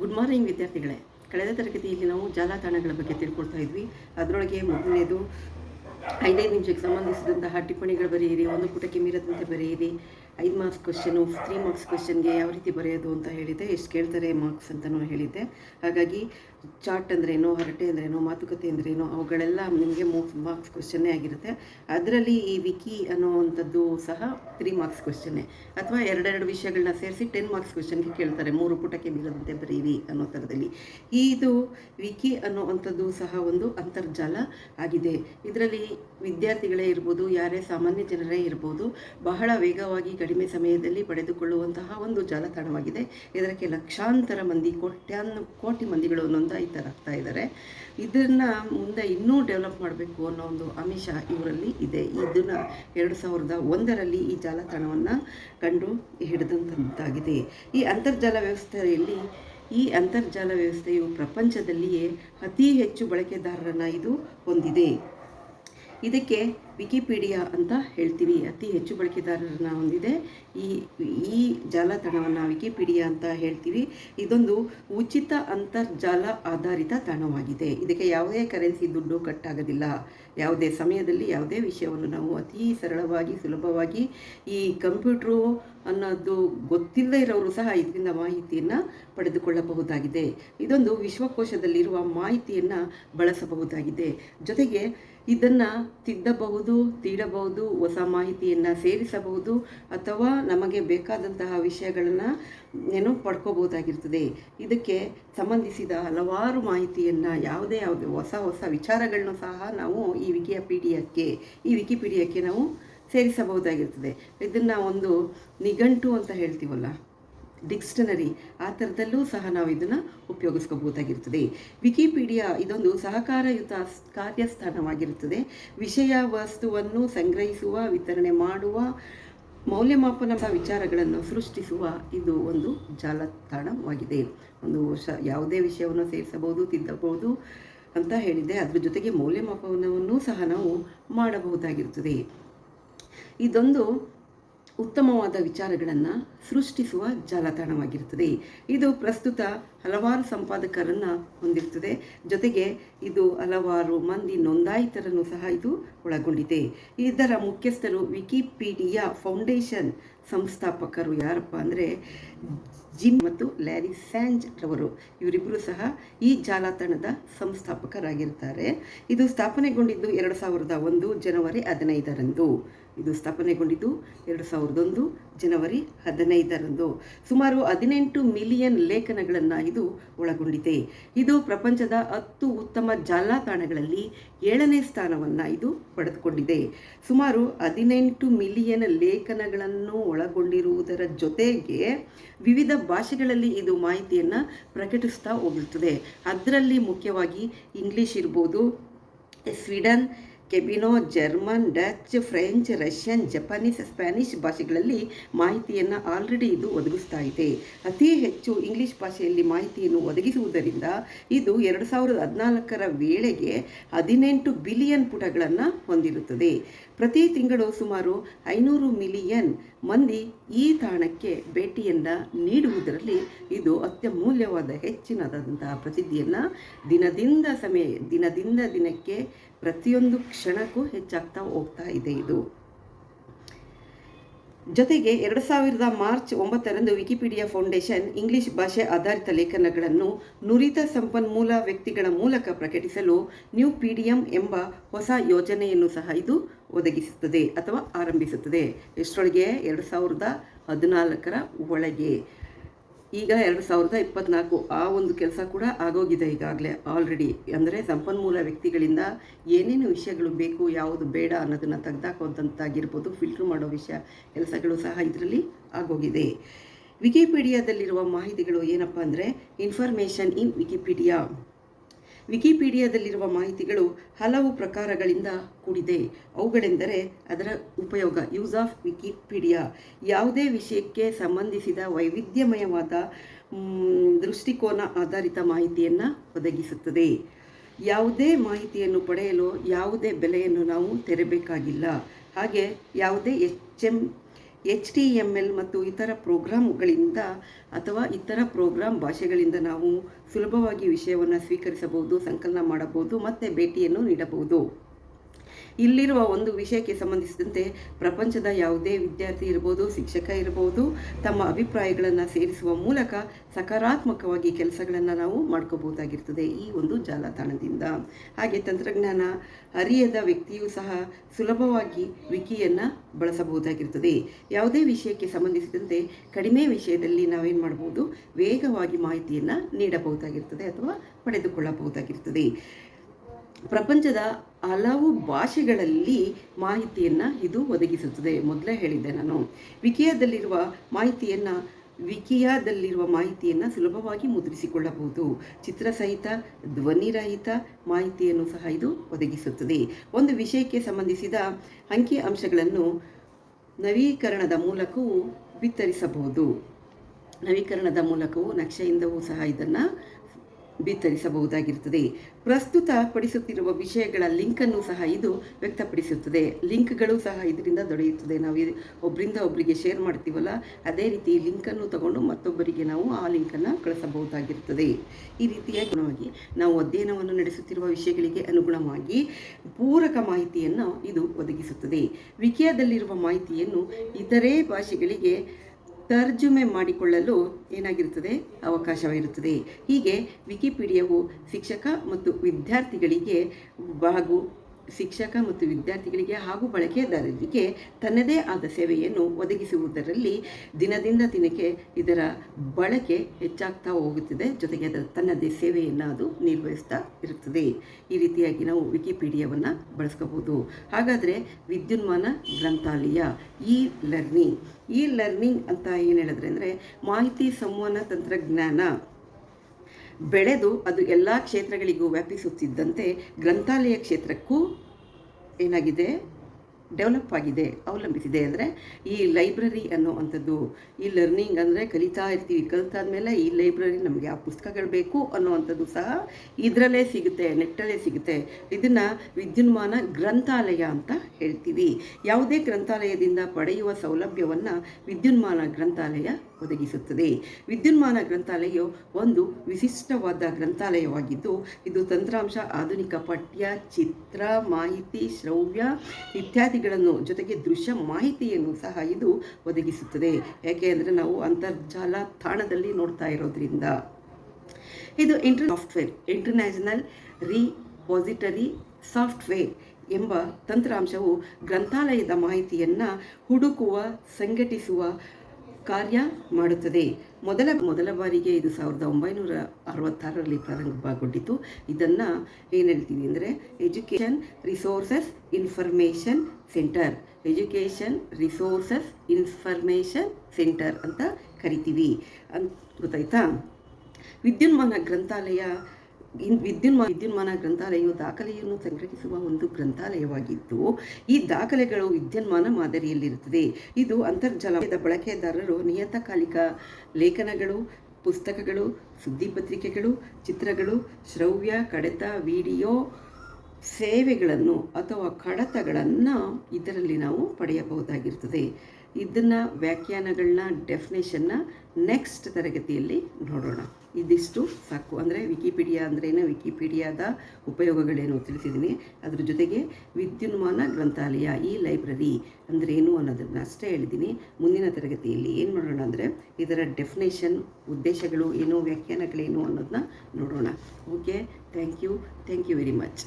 Good morning ವಿದ್ಯಾರ್ಥಿಗಳೇ. ಕಳೆದ ತರಗತಿಯಲ್ಲಿ ನಾವು ಜಾಲತಾಣಗಳ ಬಗ್ಗೆ ತಿಳ್ಕೊಳ್ತಾ ಇದ್ವಿ. ಅದರೊಳಗೆ ಮೊದಲನೇದು ಐದೈದು ನಿಮಿಷಕ್ಕೆ ಸಂಬಂಧಿಸಿದಂತಹ ಟಿಪ್ಪಣಿಗಳು ಬರೆಯಿರಿ, ಒಂದು ಪುಟಕ್ಕೆ ಮೀರದಂತೆ ಬರೆಯಿರಿ, ಐದು ಮಾರ್ಕ್ಸ್ ಕ್ವಶನು ತ್ರೀ ಮಾರ್ಕ್ಸ್ ಕ್ವಶನ್ಗೆ ಯಾವ ರೀತಿ ಬರೆಯೋದು ಅಂತ ಹೇಳಿದ್ದೆ ಎಷ್ಟು ಕೇಳ್ತಾರೆ ಮಾರ್ಕ್ಸ್ ಅಂತಲೂ ಹೇಳಿದ್ದೆ. ಹಾಗಾಗಿ ಚಾರ್ಟ್ ಅಂದ್ರೇನು, ಹರಟೆ ಅಂದ್ರೇನು, ಮಾತುಕತೆ ಅಂದ್ರೇನು, ಅವುಗಳೆಲ್ಲ ನಿಮಗೆ ಮಾರ್ಕ್ಸ್ ಕ್ವಶನ್ನೇ ಆಗಿರುತ್ತೆ. ಅದರಲ್ಲಿ ಈ ವಿಕಿ ಅನ್ನೋವಂಥದ್ದು ಸಹ ತ್ರೀ ಮಾರ್ಕ್ಸ್ ಕ್ವಶನ್ನೇ ಅಥವಾ ಎರಡೆರಡು ವಿಷಯಗಳನ್ನ ಸೇರಿಸಿ ಟೆನ್ ಮಾರ್ಕ್ಸ್ ಕ್ವಶನ್ಗೆ ಕೇಳ್ತಾರೆ. ಮೂರು ಪುಟಕ್ಕೆ ಬೀಳದಂತೆ ಬರೀರಿ ಅನ್ನೋ ಥರದಲ್ಲಿ ಇದು ವಿಕಿ ಅನ್ನುವಂಥದ್ದು ಸಹ ಒಂದು ಅಂತರ್ಜಾಲ ಆಗಿದೆ. ಇದರಲ್ಲಿ ವಿದ್ಯಾರ್ಥಿಗಳೇ ಇರ್ಬೋದು, ಯಾರೇ ಸಾಮಾನ್ಯ ಜನರೇ ಇರ್ಬೋದು, ಬಹಳ ವೇಗವಾಗಿ ಕಡಿಮೆ ಸಮಯದಲ್ಲಿ ಪಡೆದುಕೊಳ್ಳುವಂತಹ ಒಂದು ಜಾಲತಾಣವಾಗಿದೆ. ಇದಕ್ಕೆ ಲಕ್ಷಾಂತರ ಮಂದಿ, ಕೋಟ್ಯಾನ್, ಕೋಟಿ ಮಂದಿಗಳು ನೋಂದಾಯಿತರಾಗ್ತಾ ಇದ್ದಾರೆ. ಇದನ್ನು ಮುಂದೆ ಇನ್ನೂ ಡೆವಲಪ್ ಮಾಡಬೇಕು ಅನ್ನೋ ಒಂದು ಆಮಿಷ ಇವರಲ್ಲಿ ಇದೆ. ಇದನ್ನು ಎರಡು ಸಾವಿರದ ಒಂದರಲ್ಲಿ ಈ ಜಾಲತಾಣವನ್ನು ಕಂಡು ಹಿಡಿದಂತಾಗಿದೆ. ಈ ಅಂತರ್ಜಾಲ ವ್ಯವಸ್ಥೆಯಲ್ಲಿ, ಈ ಅಂತರ್ಜಾಲ ವ್ಯವಸ್ಥೆಯು ಪ್ರಪಂಚದಲ್ಲಿಯೇ ಅತಿ ಹೆಚ್ಚು ಬಳಕೆದಾರರನ್ನು ಇದು ಹೊಂದಿದೆ. ಇದಕ್ಕೆ ವಿಕಿಪೀಡಿಯಾ ಅಂತ ಹೇಳ್ತೀವಿ, ಅತಿ ಹೆಚ್ಚು ಬಳಕೆದಾರರನ್ನ ಹೊಂದಿದೆ. ಈ ಈ ಜಾಲತಾಣವನ್ನು ವಿಕಿಪೀಡಿಯಾ ಅಂತ ಹೇಳ್ತೀವಿ. ಇದೊಂದು ಉಚಿತ ಅಂತರ್ಜಾಲ ಆಧಾರಿತ ತಾಣವಾಗಿದೆ. ಇದಕ್ಕೆ ಯಾವುದೇ ಕರೆನ್ಸಿ ದುಡ್ಡು ಕಟ್ಟಾಗೋದಿಲ್ಲ. ಯಾವುದೇ ಸಮಯದಲ್ಲಿ ಯಾವುದೇ ವಿಷಯವನ್ನು ನಾವು ಅತಿ ಸರಳವಾಗಿ, ಸುಲಭವಾಗಿ ಈ ಕಂಪ್ಯೂಟ್ರು ಅನ್ನೋದು ಗೊತ್ತಿಲ್ಲದೆ ಇರೋರು ಸಹ ಇದರಿಂದ ಮಾಹಿತಿಯನ್ನು ಪಡೆದುಕೊಳ್ಳಬಹುದಾಗಿದೆ. ಇದೊಂದು ವಿಶ್ವಕೋಶದಲ್ಲಿರುವ ಮಾಹಿತಿಯನ್ನು ಬಳಸಬಹುದಾಗಿದೆ. ಜೊತೆಗೆ ಇದನ್ನು ತಿದ್ದಬಹುದು ತೀಡಬಹುದು ಹೊಸ ಮಾಹಿತಿಯನ್ನು ಸೇರಿಸಬಹುದು ಅಥವಾ ನಮಗೆ ಬೇಕಾದಂತಹ ವಿಷಯಗಳನ್ನು ಏನು ಪಡ್ಕೋಬಹುದಾಗಿರ್ತದೆ ಇದಕ್ಕೆ ಸಂಬಂಧಿಸಿದ ಹಲವಾರು ಮಾಹಿತಿಯನ್ನು ಯಾವುದೇ ಯಾವುದೇ ಹೊಸ ಹೊಸ ವಿಚಾರಗಳನ್ನು ಸಹ ನಾವು ಈ ವಿಕಿಪೀಡಿಯಕ್ಕೆ ಈ ವಿಕಿಪೀಡಿಯಕ್ಕೆ ನಾವು ಸೇರಿಸಬಹುದಾಗಿರ್ತದೆ. ಇದನ್ನು ಒಂದು ನಿಘಂಟು ಅಂತ ಹೇಳ್ತೀವಲ್ಲ. ಡಿಕ್ಸ್ಟನರಿ, ಆ ಥರದಲ್ಲೂ ಸಹ ನಾವು ಇದನ್ನು ಉಪಯೋಗಿಸ್ಕೋಬಹುದಾಗಿರ್ತದೆ ವಿಕಿಪೀಡಿಯಾ ಇದೊಂದು ಸಹಕಾರಯುತ ಕಾರ್ಯಸ್ಥಾನವಾಗಿರುತ್ತದೆ. ವಿಷಯ ವಸ್ತುವನ್ನು ಸಂಗ್ರಹಿಸುವ, ವಿತರಣೆ ಮಾಡುವ, ಮೌಲ್ಯಮಾಪನ ವಿಚಾರಗಳನ್ನು ಸೃಷ್ಟಿಸುವ ಇದು ಒಂದು ಜಾಲತಾಣವಾಗಿದೆ. ಒಂದು ಶ ಯಾವುದೇ ವಿಷಯವನ್ನು ಸೇರಿಸಬಹುದು, ತಿದ್ದಬಹುದು ಅಂತ ಹೇಳಿದೆ. ಅದ್ರ ಜೊತೆಗೆ ಮೌಲ್ಯಮಾಪನವನ್ನು ಸಹ ನಾವು ಮಾಡಬಹುದಾಗಿರುತ್ತದೆ. ಇದೊಂದು ಉತ್ತಮವಾದ ವಿಚಾರಗಳನ್ನು ಸೃಷ್ಟಿಸುವ ಜಾಲತಾಣವಾಗಿರುತ್ತದೆ. ಇದು ಪ್ರಸ್ತುತ ಹಲವಾರು ಸಂಪಾದಕರನ್ನು ಹೊಂದಿರ್ತದೆ. ಜೊತೆಗೆ ಇದು ಹಲವಾರು ಮಂದಿ ನೋಂದಾಯಿತರನ್ನು ಸಹ ಇದು ಒಳಗೊಂಡಿದೆ. ಇದರ ಮುಖ್ಯಸ್ಥರು ವಿಕಿಪೀಡಿಯಾ ಫೌಂಡೇಶನ್ ಸಂಸ್ಥಾಪಕರು ಯಾರಪ್ಪ ಅಂದರೆ ಜಿಮ್ ಮತ್ತು ಲ್ಯಾರಿ ಸ್ಯಾಂಜ್ ರವರು. ಇವರಿಬ್ಬರು ಸಹ ಈ ಜಾಲತಾಣದ ಸಂಸ್ಥಾಪಕರಾಗಿರ್ತಾರೆ. ಇದು ಸ್ಥಾಪನೆಗೊಂಡಿದ್ದು ಎರಡು ಸಾವಿರದ ಒಂದು ಜನವರಿ ಹದಿನೈದರಂದು. ಇದು ಸ್ಥಾಪನೆಗೊಂಡಿದ್ದು ಎರಡು ಸಾವಿರದ ಒಂದು ಜನವರಿ ಹದಿನೈದರಂದು. ಸುಮಾರು ಹದಿನೆಂಟು ಮಿಲಿಯನ್ ಲೇಖನಗಳನ್ನು ಇದು ಒಳಗೊಂಡಿದೆ. ಇದು ಪ್ರಪಂಚದ ಹತ್ತು ಉತ್ತಮ ಜಾಲತಾಣಗಳಲ್ಲಿ ಏಳನೇ ಸ್ಥಾನವನ್ನು ಇದು ಪಡೆದುಕೊಂಡಿದೆ. ಸುಮಾರು ಹದಿನೆಂಟು ಮಿಲಿಯನ್ ಲೇಖನಗಳನ್ನು ಒಳಗೊಂಡಿರುವುದರ ಜೊತೆಗೆ ವಿವಿಧ ಭಾಷೆಗಳಲ್ಲಿ ಇದು ಮಾಹಿತಿಯನ್ನು ಪ್ರಕಟಿಸ್ತಾ ಹೋಗುತ್ತದೆ ಅದರಲ್ಲಿ ಮುಖ್ಯವಾಗಿ ಇಂಗ್ಲೀಷ್ ಇರ್ಬೋದು, Sweden ಕೆಬಿನೋ German, Dutch, French, Russian, Japanese, Spanish ಭಾಷೆಗಳಲ್ಲಿ ಮಾಹಿತಿಯನ್ನು ಆಲ್ರೆಡಿ ಇದು ಒದಗಿಸ್ತಾ ಇದೆ. ಅತಿ ಹೆಚ್ಚು ಇಂಗ್ಲಿಷ್ ಭಾಷೆಯಲ್ಲಿ ಮಾಹಿತಿಯನ್ನು ಒದಗಿಸುವುದರಿಂದ ಇದು ಎರಡು ಸಾವಿರದ ಹದಿನಾಲ್ಕರ ವೇಳೆಗೆ ಹದಿನೆಂಟು ಬಿಲಿಯನ್ ಪುಟಗಳನ್ನು ಹೊಂದಿರುತ್ತದೆ. ಪ್ರತಿ ತಿಂಗಳು ಸುಮಾರು ಐನೂರು ಮಿಲಿಯನ್ ಮಂದಿ ಈ ತಾಣಕ್ಕೆ ಭೇಟಿಯನ್ನು ನೀಡುವುದರಲ್ಲಿ ಇದು ಅತ್ಯಮೂಲ್ಯವಾದ ಹೆಚ್ಚಿನದಾದಂತಹ ಪ್ರಸಿದ್ಧಿಯನ್ನು ದಿನದಿಂದ ಸಮಯ, ದಿನದಿಂದ ದಿನಕ್ಕೆ ಪ್ರತಿಯೊಂದು ಕ್ಷಣಕ್ಕೂ ಹೆಚ್ಚಾಗ್ತಾ ಹೋಗ್ತಾ ಇದೆ ಇದು. ಜೊತೆಗೆ ಎರಡು ಸಾವಿರದ ಮಾರ್ಚ್ ಒಂಬತ್ತರಂದು ವಿಕಿಪೀಡಿಯಾ ಫೌಂಡೇಶನ್ ಇಂಗ್ಲಿಷ್ ಭಾಷೆ ಆಧಾರಿತ ಲೇಖನಗಳನ್ನು ನುರಿತ ಸಂಪನ್ಮೂಲ ವ್ಯಕ್ತಿಗಳ ಮೂಲಕ ಪ್ರಕಟಿಸಲು ನ್ಯೂ ಪಿಡಿಎಂ ಎಂಬ ಹೊಸ ಯೋಜನೆಯನ್ನು ಸಹ ಇದು ಒದಗಿಸುತ್ತದೆ ಅಥವಾ ಆರಂಭಿಸುತ್ತದೆ. ಎಷ್ಟರೊಳಗೆ ಎರಡು ಸಾವಿರದ ಹದಿನಾಲ್ಕರ ಒಳಗೆ. ಈಗ ಎರಡು ಸಾವಿರದ ಇಪ್ಪತ್ತ್ನಾಲ್ಕು ಆ ಒಂದು ಕೆಲಸ ಕೂಡ ಆಗೋಗಿದೆ ಈಗಾಗಲೇ ಆಲ್ರೆಡಿ ಅಂದರೆ ಸಂಪನ್ಮೂಲ ವ್ಯಕ್ತಿಗಳಿಂದ ಏನೇನು ವಿಷಯಗಳು ಬೇಕು, ಯಾವುದು ಬೇಡ ಅನ್ನೋದನ್ನು ತೆಗೆದಾಕೋದಂತಾಗಿರ್ಬೋದು ಫಿಲ್ಟ್ರ್ ಮಾಡೋ ವಿಷಯ, ಕೆಲಸಗಳು ಸಹ ಇದರಲ್ಲಿ ಆಗೋಗಿದೆ. ವಿಕಿಪೀಡಿಯಾದಲ್ಲಿರುವ ಮಾಹಿತಿಗಳು ಏನಪ್ಪ ಅಂದರೆ ಇನ್ಫಾರ್ಮೇಷನ್ ಇನ್ ವಿಕಿಪೀಡಿಯಾ ವಿಕಿಪೀಡಿಯಾದಲ್ಲಿರುವ ಮಾಹಿತಿಗಳು ಹಲವು ಪ್ರಕಾರಗಳಿಂದ ಕೂಡಿದೆ. ಅವುಗಳೆಂದರೆ ಅದರ ಉಪಯೋಗ ಯೂಸ್ ಆಫ್ ವಿಕಿಪೀಡಿಯಾ. ಯಾವುದೇ ವಿಷಯಕ್ಕೆ ಸಂಬಂಧಿಸಿದ ವೈವಿಧ್ಯಮಯವಾದ ದೃಷ್ಟಿಕೋನ ಆಧಾರಿತ ಮಾಹಿತಿಯನ್ನು ಒದಗಿಸುತ್ತದೆ. ಯಾವುದೇ ಮಾಹಿತಿಯನ್ನು ಪಡೆಯಲು ಯಾವುದೇ ಬೆಲೆಯನ್ನು ನಾವು ತೆರಬೇಕಾಗಿಲ್ಲ. ಹಾಗೆ ಯಾವುದೇ H M H T M L ಮತ್ತು ಇತರ ಪ್ರೋಗ್ರಾಮ್ಗಳಿಂದ ಅಥವಾ ಇತರ ಪ್ರೋಗ್ರಾಮ್ ಭಾಷೆಗಳಿಂದ ನಾವು ಸುಲಭವಾಗಿ ವಿಷಯವನ್ನು ಸ್ವೀಕರಿಸಬಹುದು, ಸಂಕಲನ ಮಾಡಬಹುದು, ಮತ್ತು ಭೇಟಿಯನ್ನು ನೀಡಬಹುದು. ಇಲ್ಲಿರುವ ಒಂದು ವಿಷಯಕ್ಕೆ ಸಂಬಂಧಿಸಿದಂತೆ ಪ್ರಪಂಚದ ಯಾವುದೇ ವಿದ್ಯಾರ್ಥಿ ಇರ್ಬೋದು, ಶಿಕ್ಷಕ ಇರ್ಬೋದು, ತಮ್ಮ ಅಭಿಪ್ರಾಯಗಳನ್ನು ಸೇರಿಸುವ ಮೂಲಕ ಸಕಾರಾತ್ಮಕವಾಗಿ ಕೆಲಸಗಳನ್ನು ನಾವು ಮಾಡ್ಕೋಬಹುದಾಗಿರ್ತದೆ ಈ ಒಂದು ಜಾಲತಾಣದಿಂದ. ಹಾಗೆ ತಂತ್ರಜ್ಞಾನ ಅರಿಯದ ವ್ಯಕ್ತಿಯೂ ಸಹ ಸುಲಭವಾಗಿ ವಿಕಿಯನ್ನು ಬಳಸಬಹುದಾಗಿರ್ತದೆ. ಯಾವುದೇ ವಿಷಯಕ್ಕೆ ಸಂಬಂಧಿಸಿದಂತೆ ಕಡಿಮೆ ವಿಷಯದಲ್ಲಿ ನಾವೇನು ಮಾಡ್ಬೋದು, ವೇಗವಾಗಿ ಮಾಹಿತಿಯನ್ನು ನೀಡಬಹುದಾಗಿರ್ತದೆ ಅಥವಾ ಪಡೆದುಕೊಳ್ಳಬಹುದಾಗಿರ್ತದೆ. ಪ್ರಪಂಚದ ಹಲವು ಭಾಷೆಗಳಲ್ಲಿ ಮಾಹಿತಿಯನ್ನು ಇದು ಒದಗಿಸುತ್ತದೆ. ಮೊದಲೇ ಹೇಳಿದ್ದೆ ನಾನು. ವಿಕಿಯಾದಲ್ಲಿರುವ ಮಾಹಿತಿಯನ್ನು ವಿಕಿಯಾದಲ್ಲಿರುವ ಮಾಹಿತಿಯನ್ನು ಸುಲಭವಾಗಿ ಮುದ್ರಿಸಿಕೊಳ್ಳಬಹುದು. ಚಿತ್ರಸಹಿತ, ಧ್ವನಿರಹಿತ ಮಾಹಿತಿಯನ್ನು ಸಹ ಇದು ಒದಗಿಸುತ್ತದೆ. ಒಂದು ವಿಷಯಕ್ಕೆ ಸಂಬಂಧಿಸಿದ ಅಂಕಿ ಅಂಶಗಳನ್ನು ನವೀಕರಣದ ಮೂಲಕವೂ ಬಿತ್ತರಿಸಬಹುದು. ನವೀಕರಣದ ಮೂಲಕವೂ ನಕ್ಷೆಯಿಂದವೂ ಸಹ ಇದನ್ನು ಬಿತ್ತರಿಸಬಹುದಾಗಿರುತ್ತದೆ. ಪ್ರಸ್ತುತ ಪಡಿಸುತ್ತಿರುವ ವಿಷಯಗಳ ಲಿಂಕನ್ನು ಸಹ ಇದು ವ್ಯಕ್ತಪಡಿಸುತ್ತದೆ. ಲಿಂಕ್ಗಳು ಸಹ ಇದರಿಂದ ದೊರೆಯುತ್ತದೆ. ನಾವು ಒಬ್ಬರಿಂದ ಒಬ್ಬರಿಗೆ ಶೇರ್ ಮಾಡ್ತೀವಲ್ಲ, ಅದೇ ರೀತಿ ಲಿಂಕನ್ನು ತಗೊಂಡು ಮತ್ತೊಬ್ಬರಿಗೆ ನಾವು ಆ ಲಿಂಕನ್ನು ಕಳಿಸಬಹುದಾಗಿರುತ್ತದೆ. ಈ ರೀತಿಯಾಗಿ ಗುಣವಾಗಿ ನಾವು ಅಧ್ಯಯನವನ್ನು ನಡೆಸುತ್ತಿರುವ ವಿಷಯಗಳಿಗೆ ಅನುಗುಣವಾಗಿ ಪೂರಕ ಮಾಹಿತಿಯನ್ನು ಇದು ಒದಗಿಸುತ್ತದೆ. ವಿಕಿಯಾದಲ್ಲಿರುವ ಮಾಹಿತಿಯನ್ನು ಇತರೆ ಭಾಷೆಗಳಿಗೆ ತರ್ಜುಮೆ ಮಾಡಿಕೊಳ್ಳಲು ಏನಾಗಿರುತ್ತದೆ? ಅವಕಾಶವಿರುತ್ತದೆ. ಹೀಗೆ ವಿಕಿಪೀಡಿಯಾವು ಶಿಕ್ಷಕ ಮತ್ತು ವಿದ್ಯಾರ್ಥಿಗಳಿಗೆ ಹಾಗೂ ಶಿಕ್ಷಕ ಮತ್ತು ವಿದ್ಯಾರ್ಥಿಗಳಿಗೆ ಹಾಗೂ ಬಳಕೆದಾರರಿಗೆ ತನ್ನದೇ ಆದ ಸೇವೆಯನ್ನು ಒದಗಿಸುವುದರಲ್ಲಿ ದಿನದಿಂದ ದಿನಕ್ಕೆ ಇದರ ಬಳಕೆ ಹೆಚ್ಚಾಗ್ತಾ ಹೋಗುತ್ತಿದೆ. ಜೊತೆಗೆ ಅದರ ತನ್ನದೇ ಸೇವೆಯನ್ನು ಅದು ನಿರ್ವಹಿಸ್ತಾ ಇರುತ್ತದೆ. ಈ ರೀತಿಯಾಗಿ ನಾವು ವಿಕಿಪೀಡಿಯಾವನ್ನು ಬಳಸ್ಕೋಬೋದು. ಹಾಗಾದರೆ ವಿದ್ಯುನ್ಮಾನ ಗ್ರಂಥಾಲಯ ಇ ಲರ್ನಿಂಗ್ ಇ ಲರ್ನಿಂಗ್ ಅಂತ ಏನು ಹೇಳಿದ್ರೆ ಅಂದರೆ ಮಾಹಿತಿ ಸಂವಹನ ತಂತ್ರಜ್ಞಾನ. ಬೆಳೆದು ಅದು ಎಲ್ಲ ಕ್ಷೇತ್ರಗಳಿಗೂ ವ್ಯಾಪಿಸುತ್ತಿದ್ದಂತೆ ಗ್ರಂಥಾಲಯ ಕ್ಷೇತ್ರಕ್ಕೂ ಏನಾಗಿದೆ? ಡೆವಲಪ್ ಆಗಿದೆ, ಅವಲಂಬಿಸಿದೆ. ಅಂದರೆ ಈ ಲೈಬ್ರರಿ ಅನ್ನೋ ಅಂಥದ್ದು ಈ ಲರ್ನಿಂಗ್ ಅಂದರೆ ಕಲಿತಾ ಇರ್ತೀವಿ ಕಲಿತಾದ್ಮೇಲೆ ಈ ಲೈಬ್ರರಿ ನಮಗೆ ಆ ಪುಸ್ತಕಗಳು ಬೇಕು ಅನ್ನೋವಂಥದ್ದು ಸಹ ಇದರಲ್ಲೇ ಸಿಗುತ್ತೆ, ನೆಟ್ಟಲ್ಲೇ ಸಿಗುತ್ತೆ. ಇದನ್ನು ವಿದ್ಯುನ್ಮಾನ ಗ್ರಂಥಾಲಯ ಅಂತ ಹೇಳ್ತೀವಿ. ಯಾವುದೇ ಗ್ರಂಥಾಲಯದಿಂದ ಪಡೆಯುವ ಸೌಲಭ್ಯವನ್ನು ವಿದ್ಯುನ್ಮಾನ ಗ್ರಂಥಾಲಯ ಒದಗಿಸುತ್ತದೆ. ವಿದ್ಯುನ್ಮಾನ ಗ್ರಂಥಾಲಯವು ಒಂದು ವಿಶಿಷ್ಟವಾದ ಗ್ರಂಥಾಲಯವಾಗಿದ್ದು, ಇದು ತಂತ್ರಾಂಶ, ಆಧುನಿಕ ಪಠ್ಯ, ಚಿತ್ರ, ಮಾಹಿತಿ, ಶ್ರವ್ಯ ಇತ್ಯಾದಿಗಳನ್ನು ಜೊತೆಗೆ ದೃಶ್ಯ ಮಾಹಿತಿಯನ್ನು ಸಹ ಇದು ಒದಗಿಸುತ್ತದೆ. ಯಾಕೆ ಅಂದರೆ ನಾವು ಅಂತರ್ಜಾಲ ತಾಣದಲ್ಲಿ ನೋಡ್ತಾ ಇರೋದ್ರಿಂದ. ಇದು inter, software, international repository software ಎಂಬ ತಂತ್ರಾಂಶವು ಗ್ರಂಥಾಲಯದ ಮಾಹಿತಿಯನ್ನು ಹುಡುಕುವ, ಸಂಘಟಿಸುವ ಕಾರ್ಯ ಮಾಡುತ್ತದೆ. ಮೊದಲ ಮೊದಲ ಬಾರಿಗೆ ಇದು ಸಾವಿರದ ಒಂಬೈನೂರ ಅರವತ್ತಾರರಲ್ಲಿ ಪ್ರಾರಂಭಗೊಂಡಿತು. ಇದನ್ನು ಏನು ಹೇಳ್ತೀವಿ ಅಂದರೆ education resources information centre education resources information centre ಅಂತ ಕರಿತೀವಿ. ಅಂತ ಗೊತ್ತಾಯ್ತಾ? ವಿದ್ಯುನ್ಮಾನ ಗ್ರಂಥಾಲಯ ವಿದ್ಯುನ್ಮಾನ ವಿದ್ಯುನ್ಮಾನ ಗ್ರಂಥಾಲಯವು ದಾಖಲೆಯನ್ನು ಸಂಗ್ರಹಿಸುವ ಒಂದು ಗ್ರಂಥಾಲಯವಾಗಿದ್ದು, ಈ ದಾಖಲೆಗಳು ವಿದ್ಯುನ್ಮಾನ ಮಾದರಿಯಲ್ಲಿರುತ್ತದೆ. ಇದು ಅಂತರ್ಜಾಲದ ಬಳಕೆದಾರರು ನಿಯತಕಾಲಿಕ ಲೇಖನಗಳು, ಪುಸ್ತಕಗಳು ಸುದ್ದಿಪತ್ರಿಕೆಗಳು ಚಿತ್ರಗಳು, ಶ್ರವ್ಯ, ಕಡತ, ವಿಡಿಯೋ ಸೇವೆಗಳನ್ನು ಅಥವಾ ಕಡತಗಳನ್ನು ಇದರಲ್ಲಿ ನಾವು ಪಡೆಯಬಹುದಾಗಿರ್ತದೆ ಇದನ್ನು ವ್ಯಾಖ್ಯಾನಗಳನ್ನ, ಡೆಫಿನೇಷನ್ನ ನೆಕ್ಸ್ಟ್ ತರಗತಿಯಲ್ಲಿ ನೋಡೋಣ. ಇದಿಷ್ಟು ಸಾಕು. ಅಂದರೆ ವಿಕಿಪೀಡಿಯಾ ಅಂದ್ರೇನು ವಿಕಿಪೀಡಿಯಾದ ಉಪಯೋಗಗಳೇನು ತಿಳಿಸಿದ್ದೀನಿ ಅದ್ರ ಜೊತೆಗೆ ವಿದ್ಯುನ್ಮಾನ ಗ್ರಂಥಾಲಯ ಈ ಲೈಬ್ರರಿ ಅಂದ್ರೇನು ಅನ್ನೋದನ್ನು ಅಷ್ಟೇ ಹೇಳಿದ್ದೀನಿ ಮುಂದಿನ ತರಗತಿಯಲ್ಲಿ ಏನು ಮಾಡೋಣ ಅಂದರೆ ಇದರ ಡೆಫಿನೇಷನ್, ಉದ್ದೇಶಗಳು ಏನು, ವ್ಯಾಖ್ಯಾನಗಳೇನು ಅನ್ನೋದನ್ನ ನೋಡೋಣ. Okay, thank you. Thank you very much.